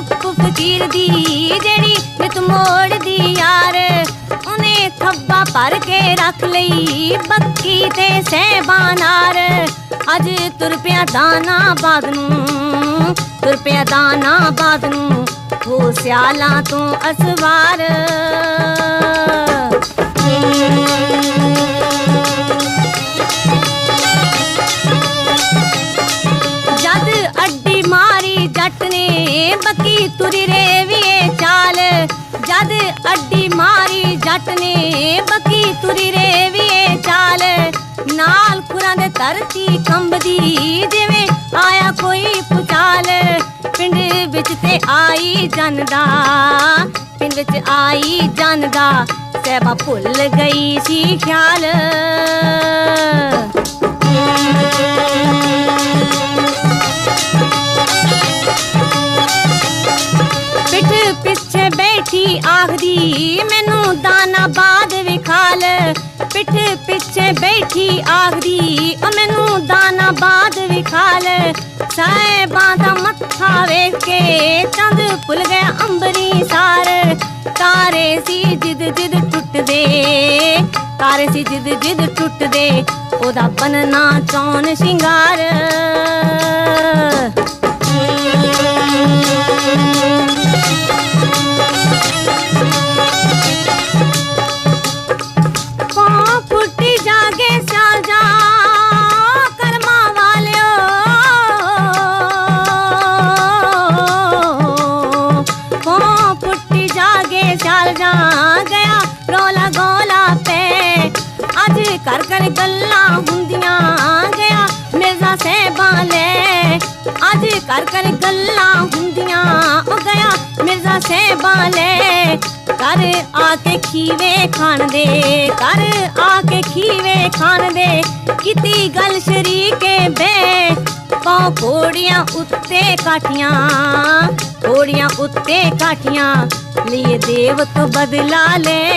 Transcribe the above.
ਚੁੱਪ ਫਕੀਰ ਦੀ ਜਿਹੜੀ ਨਿਤ ਮੋੜਦੀ ਯਾਰ। ਉਹਨੇ ਖੱਬਾ ਭਰ ਕੇ ਰੱਖ ਲਈ ਬੱਕੀ ਤੇ ਸਹਿਬਾਨਾਰ ਅੱਜ ਤੁਰ ਪਿਆ ਦਾਨਾ ਬਾਦ ਨੂੰ, ਤੁਰ ਪਿਆ ਦਾਨਾ ਬਾਦ ਨੂੰ ਹੋ ਸਿਆਲਾਂ ਤੋਂ ਅਸਵਾਰ। ਤੁਰੀ ਰੇ ਚਾਲ, ਜਦ ਅੱਡੀ ਮਾਰੀ ਜੱਟ ਨੇ ਬੱਕੀ ਤੁਰੀ ਰੇ ਚਾਲ। ਨਾਲ ਖੁਰਾਂ ਦੇ ਧਰਤੀ ਕੰਬਦੀ ਜਿਵੇਂ ਆਇਆ ਕੋਈ ਪੁਚਾਲ। ਪਿੰਡ ਵਿੱਚ ਤੇ ਆਈ ਜਨਦਾ, ਪਿੰਡ ਵਿੱਚ ਆਈ ਜਨਦਾ, ਸਹਿਬਾ ਭੁੱਲ ਗਈ ਸੀ ਖਿਆਲ। ਬੈਠੀ ਆਖਦੀ, ਮੈਨੂੰ ਦਾਨਾ ਬਾਦ ਵਿਖਾਲ। ਪਿੱਠ ਪਿੱਛੇ ਬੈਠੀ ਆਖਦੀ ਉਹ ਮੈਨੂੰ ਦਾਨਾ ਬਾਦ ਵਿਖਾਲ। ਸਾਹਿਬਾਂ ਦਾ ਮੱਥਾ ਵੇਖ ਕੇ ਚੰਦ ਭੁੱਲ ਗਿਆ ਅੰਬਰੀ ਸਾਰ ਤਾਰੇ ਸੀ ਜਿਦ ਜਿਦ ਟੁੱਟਦੇ, ਤਾਰੇ ਸੀ ਜਿਦ ਜਿਦ ਟੁੱਟਦੇ, ਉਹਦਾ ਬਨਨਾ ਚੌਨ ਸ਼ਿੰਗਾਰ। ਸਿਆਲ ਗਿਆ। ਰੋਲਾ ਗੋਲਾ ਪੇ ਅੱਜ ਕਰ ਕਰ ਗੱਲਾਂ ਹੁੰਦੀਆਂ ਗਿਆ। ਮਿਰਜ਼ਾ ਸਹਿਬਾਂ ਲੈ ਅੱਜ ਕਰ ਕਰ ਗੱਲਾਂ ਹੁੰਦੀਆਂ ਉਹ ਗਿਆ। ਮਿਰਜ਼ਾ ਸਹਿਬਾਂ ਲੈ ਕਰ ਆ ਕੇ ਖੀਵੇ ਖਾਣ ਦੇ ਕਰ ਆ ਕੇ ਖੀਵੇ ਖਾਣ ਦੇ ਕੀਤੀ ਗੱਲ ਸ਼ਰੀਕੇ ਬੇ ਕੋ ਘੋੜੀਆਂ ਉੱਤੇ ਕਾਠੀਆਂ ਘੋੜੀਆਂ ਉੱਤੇ ਕਾਠੀਆਂ ਲਈ ਦੇਵ ਤੋਂ ਬਦਲਾ ਲੈ।